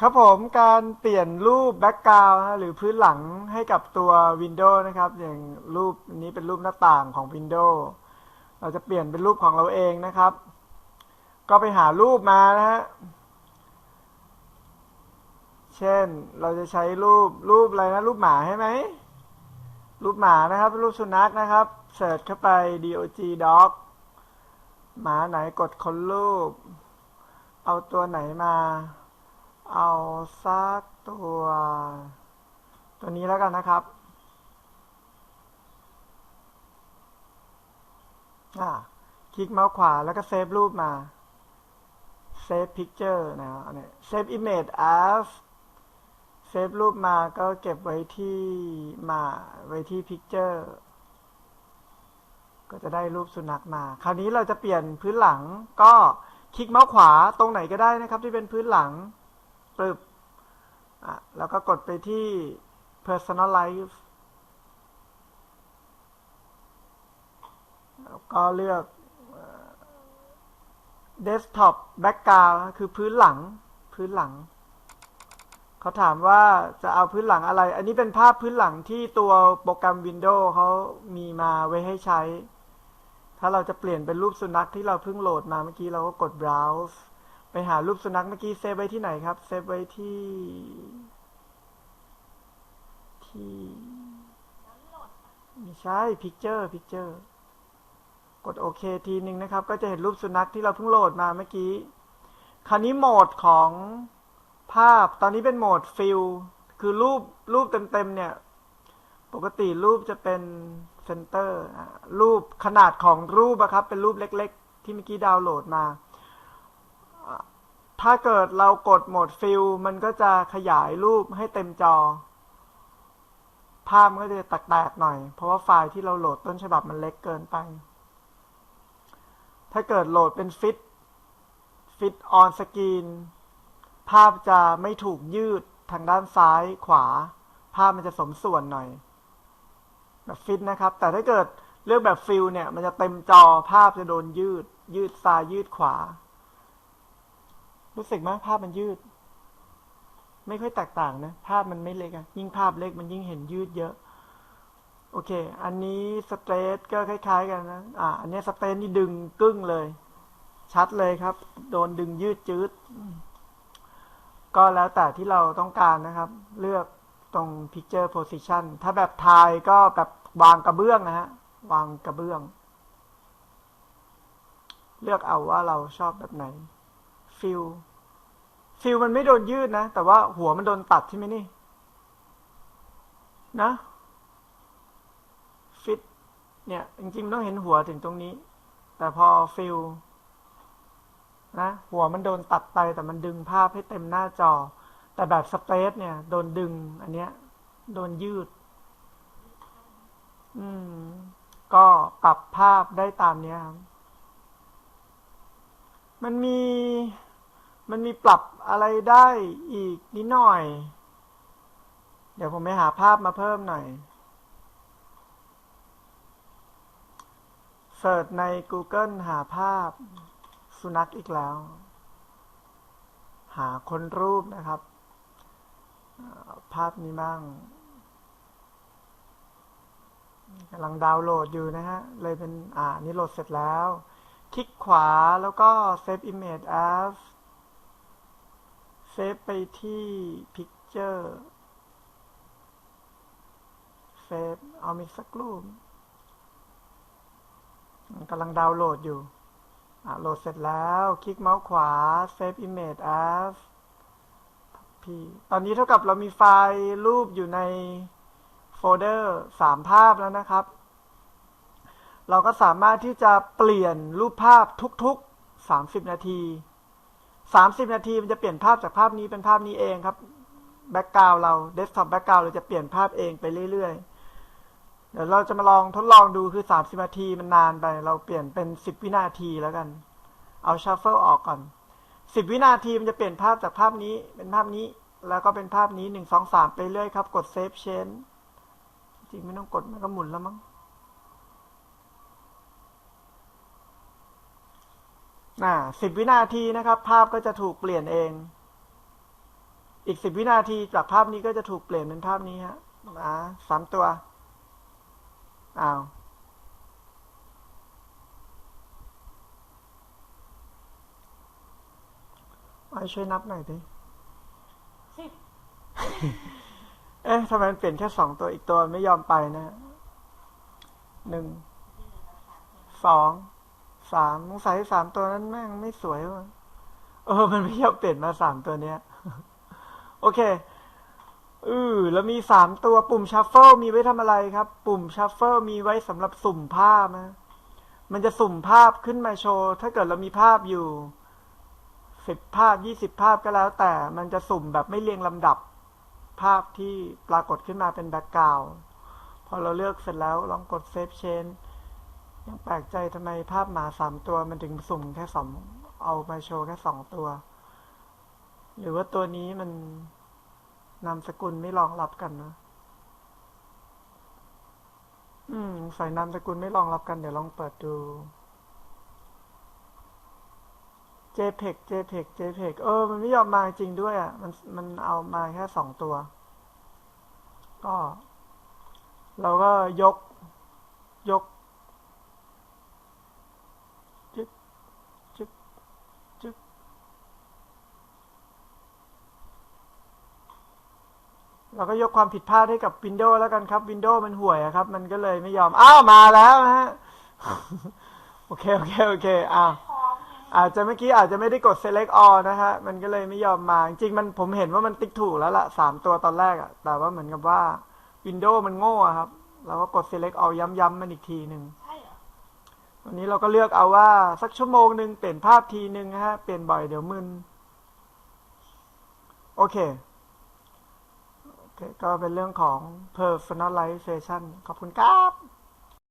ครับผมการเปลี่ยนรูปแบ็กกราวด์หรือพื้นหลังให้กับตัว Windows นะครับ อย่างรูปนี้เป็นรูปหน้าต่างของ Windows เราจะเปลี่ยนเป็นรูปของเราเองนะครับ ก็ไปหารูปมานะฮะเช่นเราจะใช้รูปรูปอะไรนะรูปหมาใช่ไหมรูปหมานะครับ รูปสุนัขนะครับเสิร์ชเข้าไป dog dog หมาไหนกดค้นรูป เอาตัวไหนมา เอาสักตัว ตัวนี้แล้วกันนะครับคลิกเมาส์ขวาแล้วก็เซฟรูปมา เซฟพิกเจอร์นะครับเซฟอิมเมจ as เซฟรูปมาก็เก็บไว้ที่มาไว้ที่พิกเจอร์ก็จะได้รูปสุนัขมา คราวนี้เราจะเปลี่ยนพื้นหลังก็คลิกเมาส์ขวาตรงไหนก็ได้นะครับ ที่เป็นพื้นหลัง ปึ๊บอะแล้วก็กดไปที่ personalize แล้วก็เลือก desktop background คือพื้นหลัง พื้นหลัง เขาถามว่าจะเอาพื้นหลังอะไร อันนี้เป็นภาพพื้นหลังที่ตัวโปรแกรม Windows เขามีมาไว้ให้ใช้ ถ้าเราจะเปลี่ยนเป็นรูปสุนัขที่เราเพิ่งโหลดมาเมื่อกี้เราก็กด browse ไปหารูปสุนัขเมื่อกี้เซฟไว้ที่ไหนครับ เซฟไว้ที่ ที่ไม่ใช่ picture picture กดโอเคทีหนึ่งนะครับ ก็จะเห็นรูปสุนัขที่เราเพิ่งโหลดมาเมื่อกี้ คราวนี้โหมดของภาพ ตอนนี้เป็นโหมดฟิลคือรูปรูปเต็มๆเนี่ย ปกติรูปจะเป็นเซนเตอร์รูปขนาดของรูปอะครับ เป็นรูปเล็ก ๆ ที่เมื่อกี้ดาวน์โหลดมา ถ้าเกิดเรากดโหมดฟิลมันก็จะขยายรูปให้เต็มจอ ภาพมันก็จะแตกๆหน่อย เพราะว่าไฟล์ที่เราโหลดต้นฉบับมันเล็กเกินไป ถ้าเกิดโหลดเป็นฟิตฟิตออนสกรีนภาพจะไม่ถูกยืดทางด้านซ้ายขวา ภาพมันจะสมส่วนหน่อย แบบฟิตนะครับ แต่ถ้าเกิดเลือกแบบฟิลเนี่ย มันจะเต็มจอภาพจะโดนยืด ยืดซ้ายยืดขวา รู้สึกไหมภาพมันยืด ไม่ค่อยแตกต่างนะ ภาพมันไม่เล็กอะยิ่งภาพเล็กมันยิ่งเห็นยืดเยอะ โอเค อันนี้สเตรทก็คล้าย ๆ กันนะ อ่า อันนี้สเตรทนี่ดึงกึ้งเลย ชัดเลยครับ โดนดึงยืดจืด ก็แล้วแต่ที่เราต้องการนะครับ เลือกตรง picture position ถ้าแบบทายก็แบบวางกระเบื้องนะฮะ วางกระเบื้อง เลือกเอาว่าเราชอบแบบไหน ฟิลฟิลมันไม่โดนยืดนะ แต่ว่าหัวมันโดนตัดใช่ไหมนี่ นะ ฟิต เนี่ย จริงๆต้องเห็นหัวถึงตรงนี้ แต่พอฟิลนะ หัวมันโดนตัดไป แต่มันดึงภาพให้เต็มหน้าจอ แต่แบบสเปซเนี่ย โดนดึง อันเนี้ย โดนยืด อืม ก็ปรับภาพได้ตามเนี้ยครับ มันมี มันมีปรับอะไรได้อีกนิดหน่อย เดี๋ยวผมไปหาภาพมาเพิ่มหน่อยเสิร์ชใน Google หาภาพสุนัขอีกแล้ว หาคนรูปนะครับ ภาพนี้บ้างกำลังดาวน์โหลดอยู่นะฮะ เลยเป็นอ่านี่โหลดเสร็จแล้ว คลิกขวาแล้วก็ Save Image as เซฟไปที่ Picture เซฟเอามีสักรูปกำลังดาวน์โหลดอยู่อะโหลดเสร็จแล้ว คลิกเมาส์ขวา Save Image as พี่ตอนนี้เท่ากับเรามีไฟล์รูปอยู่ในโฟลเดอร์สามภาพแล้วนะครับ เราก็สามารถที่จะเปลี่ยนรูปภาพทุกๆ 30 นาที 30 นาทีมันจะเปลี่ยนภาพจากภาพนี้เป็นภาพนี้เองครับแบ็กกราวเราเดสก์ท็อปแบ็กกราวเราจะเปลี่ยนภาพเองไปเรื่อยๆ เดี๋ยวเราจะมาลองทดลองดูคือ 30 นาทีมันนานไป เราเปลี่ยนเป็น 10 วินาทีแล้วกัน เอาชัฟเฟิลออกก่อน 10 วินาทีมันจะเปลี่ยนภาพจากภาพนี้เป็นภาพนี้แล้วก็เป็นภาพนี้ 1 2 3 ไปเรื่อยครับ กด Save Change จริงไม่ต้องกดมันก็หมุนแล้วมั้ง อ่าสิบวินาทีนะครับ ภาพก็จะถูกเปลี่ยนเอง อีกสิบวินาทีจากภาพนี้ก็จะถูกเปลี่ยนเป็นภาพนี้ฮะอ่าสามตัวอ้าวไอ้ช่วยนับหน่อยดิสิบเอ๊ะทำไมมันเปลี่ยนแค่สองตัวอีกตัวไม่ยอมไปนะฮะหนึ่ง สอง สามสงสัยสามตัวนั้นแม่งไม่สวยว่ะเออ มันไม่ยอมเปลี่ยนมาสามตัวเนี้ย โอเคเออแล้วมีสามตัวปุ่มชัฟเฟิลมีไว้ทำอะไรครับ ปุ่มชัฟเฟิลมีไว้สำหรับสุ่มภาพนะมันจะสุ่มภาพขึ้นมาโชว์ ถ้าเกิดเรามีภาพอยู่สิบภาพยี่สิบภาพก็แล้ว แต่มันจะสุ่มแบบไม่เรียงลำดับ ภาพที่ปรากฏขึ้นมาเป็นแบ็กกราวพอเราเลือกเสร็จแล้วลองกดเซฟเชน ยังแปลกใจทำไมภาพหมาสามตัวมันถึงสุ่มแค่สองเอามาโชว์แค่สองตัว หรือว่าตัวนี้มันนามสกุลไม่รองรับกันนะอืมใส่นามสกุลไม่รองรับกัน เดี๋ยวลองเปิดดู JPEG JPEG JPEG เออ มันไม่ยอมมาจริงด้วยอะ มันมันเอามาแค่สองตัว ก็ เราก็ยกยก จึ๊กจึ๊กจึ๊ก เราก็ยกความผิดพลาดให้กับ Windows แล้วกันครับ Windows มันห่วยครับ มันก็เลยไม่ยอม อ้าว มาแล้วฮะ โอเค โอเค โอเค อ้าว อาจจะเมื่อกี้อาจจะไม่ได้กด select all นะฮะ มันก็เลยไม่ยอมมา จริงๆมันผมเห็นว่ามันติ๊กถูกแล้วละสามตัวตอนแรกอะแต่ว่าเหมือนกับว่า Windows มันโง่ครับ เราก็กด select all ย้ำๆมันอีกทีหนึ่งใช่เหรอวันนี้เราก็เลือกเอาว่าสักชั่วโมงหนึ่งเปลี่ยนภาพทีหนึ่งฮะ เปลี่ยนบ่อยเดี๋ยวมึน โอเค ก็เป็นเรื่องของ personalization ขอบคุณครับ